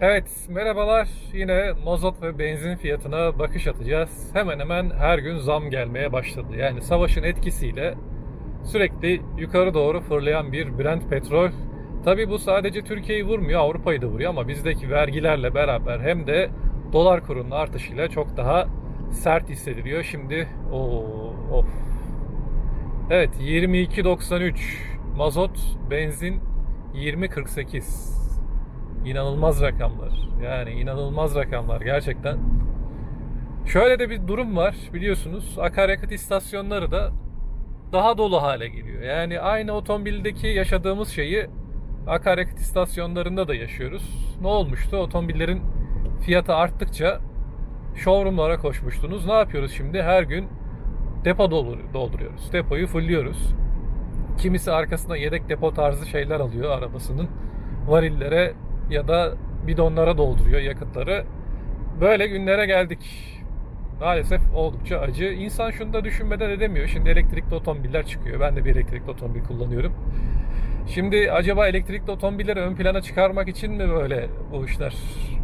Evet, merhabalar. Yine mazot ve benzin fiyatına bakış atacağız. Hemen hemen her gün zam gelmeye başladı. Yani savaşın etkisiyle sürekli yukarı doğru fırlayan bir Brent petrol. Tabi bu sadece Türkiye'yi vurmuyor, Avrupa'yı da vuruyor ama bizdeki vergilerle beraber hem de dolar kurunun artışıyla çok daha sert hissediliyor. Şimdi o of. Evet 22.93 mazot, benzin 20.48. İnanılmaz rakamlar. Yani inanılmaz rakamlar gerçekten. Şöyle de bir durum var biliyorsunuz. Akaryakıt istasyonları da daha dolu hale geliyor. Yani aynı otomobildeki yaşadığımız şeyi akaryakıt istasyonlarında da yaşıyoruz. Ne olmuştu? Otomobillerin fiyatı arttıkça showroomlara koşmuştunuz. Ne yapıyoruz şimdi? Her gün depo doldur- dolduruyoruz. Depoyu fullliyoruz. Kimisi arkasına yedek depo tarzı şeyler alıyor arabasının. Varillere ya da bidonlara dolduruyor yakıtları. Böyle günlere geldik. Maalesef oldukça acı. İnsan şunu da düşünmeden edemiyor. Şimdi elektrikli otomobiller çıkıyor. Ben de bir elektrikli otomobil kullanıyorum. Şimdi acaba elektrikli otomobilleri ön plana çıkarmak için mi böyle bu işler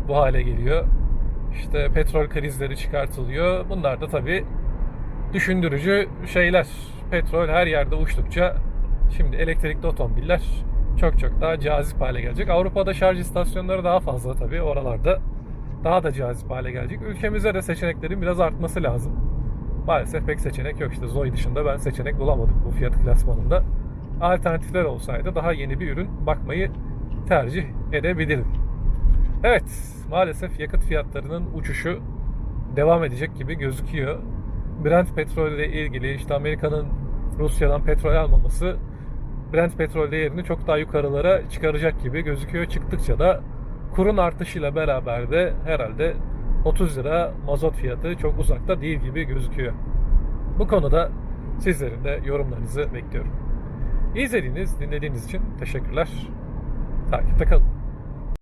bu hale geliyor? İşte petrol krizleri çıkartılıyor. Bunlar da tabii düşündürücü şeyler. Petrol her yerde uçtukça şimdi elektrikli otomobiller çok çok daha cazip hale gelecek. Avrupa'da şarj istasyonları daha fazla tabii. Oralarda daha da cazip hale gelecek. Ülkemizde de seçeneklerin biraz artması lazım. Maalesef pek seçenek yok. İşte Zoe dışında ben seçenek bulamadım bu fiyat klasmanında. Alternatifler olsaydı daha yeni bir ürün bakmayı tercih edebilirdim. Evet, maalesef yakıt fiyatlarının uçuşu devam edecek gibi gözüküyor. Brent petrol ile ilgili işte Amerika'nın Rusya'dan petrol almaması Brent petrol değerini çok daha yukarılara çıkaracak gibi gözüküyor. Çıktıkça da kurun artışıyla beraber de herhalde 30 lira mazot fiyatı çok uzakta değil gibi gözüküyor. Bu konuda sizlerin de yorumlarınızı bekliyorum. İzlediğiniz, dinlediğiniz için teşekkürler. Takipte kalın.